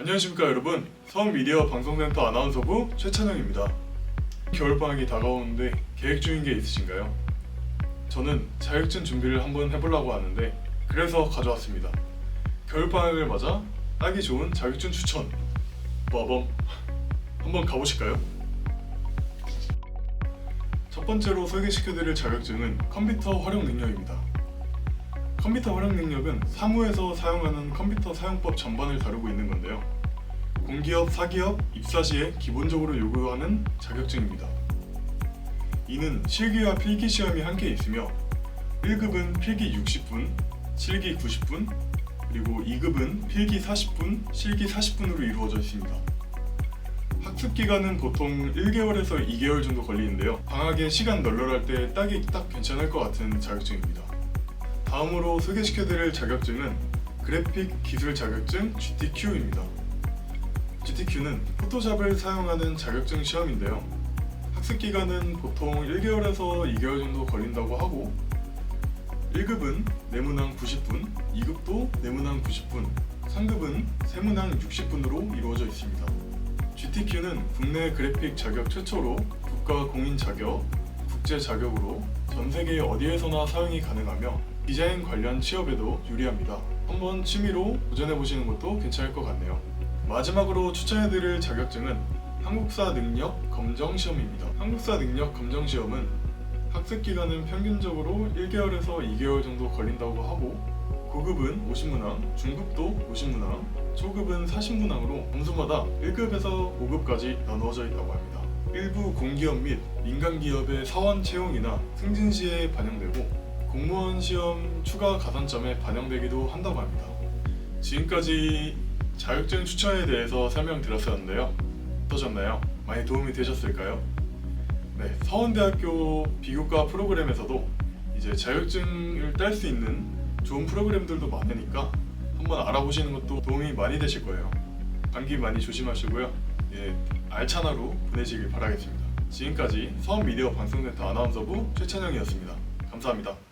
안녕하십니까 여러분. 서울 미디어 방송센터 아나운서부 최찬영입니다. 겨울방학이 다가오는데 계획 중인 게 있으신가요? 저는 자격증 준비를 한번 해보려고 하는데 그래서 가져왔습니다. 겨울방학을 맞아 따기 좋은 자격증 추천. 빠밤 한번 가보실까요? 첫 번째로 소개시켜드릴 자격증은 컴퓨터 활용 능력입니다 컴퓨터 활용 능력은 사무에서 사용하는 컴퓨터 사용법 전반을 다루고 있는 건데요. 공기업, 사기업 입사 시에 기본적으로 요구하는 자격증입니다. 이는 실기와 필기 시험이 함께 있으며 1급은 필기 60분, 실기 90분, 그리고 2급은 필기 40분, 실기 40분으로 이루어져 있습니다. 학습 기간은 보통 1개월에서 2개월 정도 걸리는데요. 방학에 시간 널널할 때 딱이 딱 괜찮을 것 같은 자격증입니다. 다음으로 소개시켜드릴 자격증은 그래픽 기술 자격증 GTQ입니다. GTQ는 포토샵을 사용하는 자격증 시험인데요. 학습 기간은 보통 1개월에서 2개월 정도 걸린다고 하고 1급은 내문항 90분, 2급도 내문항 90분, 3급은 세문항 60분으로 이루어져 있습니다. GTQ는 국내 그래픽 자격 최초로 국가 공인 자격, 국제 자격으로 전 세계 어디에서나 사용이 가능하며 디자인 관련 취업에도 유리합니다. 한번 취미로 도전해 보시는 것도 괜찮을 것 같네요. 마지막으로 추천해드릴 자격증은 한국사 능력 검정 시험입니다. 한국사 능력 검정 시험은 학습 기간은 평균적으로 1개월에서 2개월 정도 걸린다고 하고 고급은 50문항, 중급도 50문항, 초급은 40문항으로 점수마다 1급에서 5급까지 나누어져 있다고 합니다. 일부 공기업 및 민간 기업의 사원 채용이나 승진 시에 반영되고 공무원 시험 추가 가산점에 반영되기도 한다고 합니다. 지금까지 자격증 추천에 대해서 설명드렸었는데요. 어떠셨나요? 많이 도움이 되셨을까요? 네, 서원대학교 비교과 프로그램에서도 이제 자격증을 딸 수 있는 좋은 프로그램들도 많으니까 한번 알아보시는 것도 도움이 많이 되실 거예요. 감기 많이 조심하시고요. 예, 알찬 하루 보내시길 바라겠습니다. 지금까지 서원 미디어 방송센터 아나운서부 최찬영이었습니다. 감사합니다.